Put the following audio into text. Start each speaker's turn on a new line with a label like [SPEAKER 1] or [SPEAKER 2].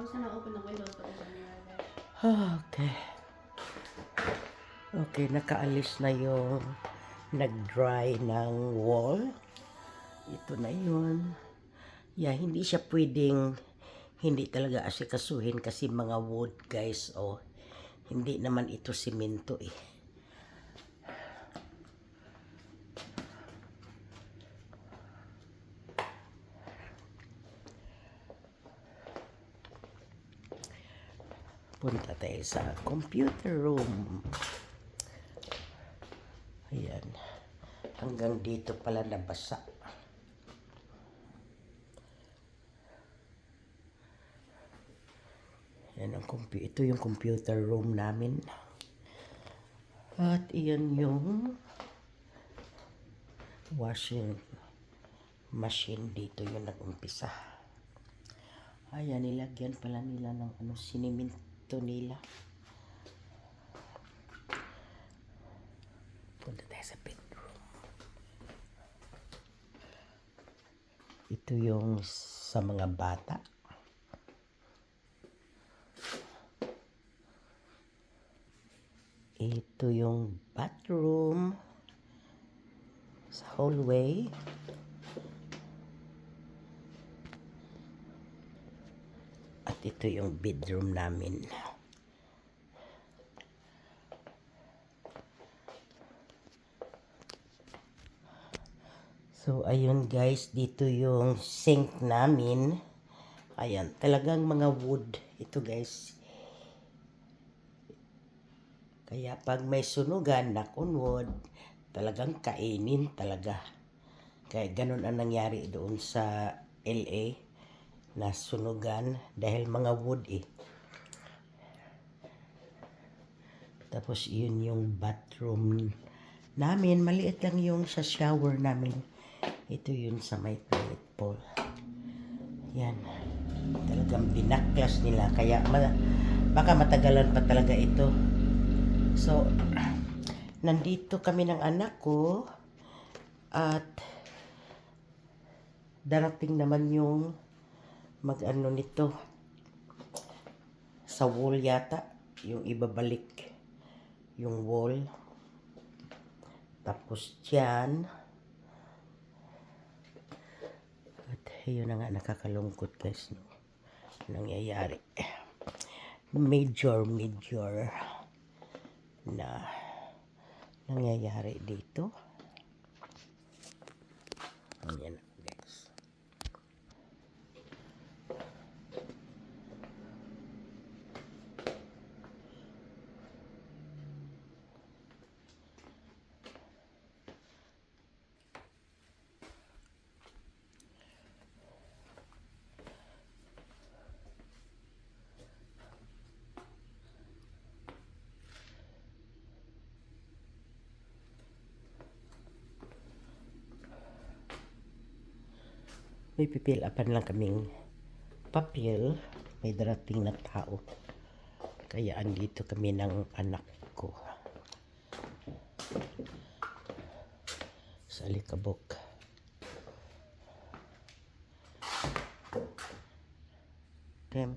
[SPEAKER 1] I was gonna open the windows, but there's a mirror there.
[SPEAKER 2] Okay. Okay, nakaalis na yung nag-dry ng wall. Ito na yun. Yeah, hindi siya pwedeng hindi talaga asikasuhin kasi mga wood guys oh. Hindi naman ito simento eh. Punta tayo sa computer room. Ayan. Hanggang dito pala nabasa. Yan ang ito yung computer room namin. At iyan yung washing machine dito yung nag-umpisa. Ayan, nilagyan pala nila ng ano, siniminto nila. Punta tayo sa bedroom. Ito yung sa mga bata. Ito yung bathroom sa hallway. Ito yung bedroom namin. So, ayun guys, dito yung sink namin. Ayan, talagang mga wood. Ito guys. Kaya pag may sunugan, knock on wood, talagang kainin talaga. Kaya ganun ang nangyari doon sa LA na sunugan dahil mga wood eh. Tapos yun yung bathroom namin. Maliit lang yung sa shower namin. Ito yun sa may toilet bowl. Yan. Talagang binaklas nila. Kaya ma- baka matagalan pa talaga ito. So, nandito kami ng anak ko. At darating naman yung mag-ano nito? Sa wall yata yung ibabalik yung wall. Tapos dyan. At yun na nga nakakalungkot guys no? nangyayari? Major major na nangyayari dito. Ayan guys may pipil upan lang kaming papel. May darating na tao. Kaya andito kami ng anak ko. Sa alikabok. Tem,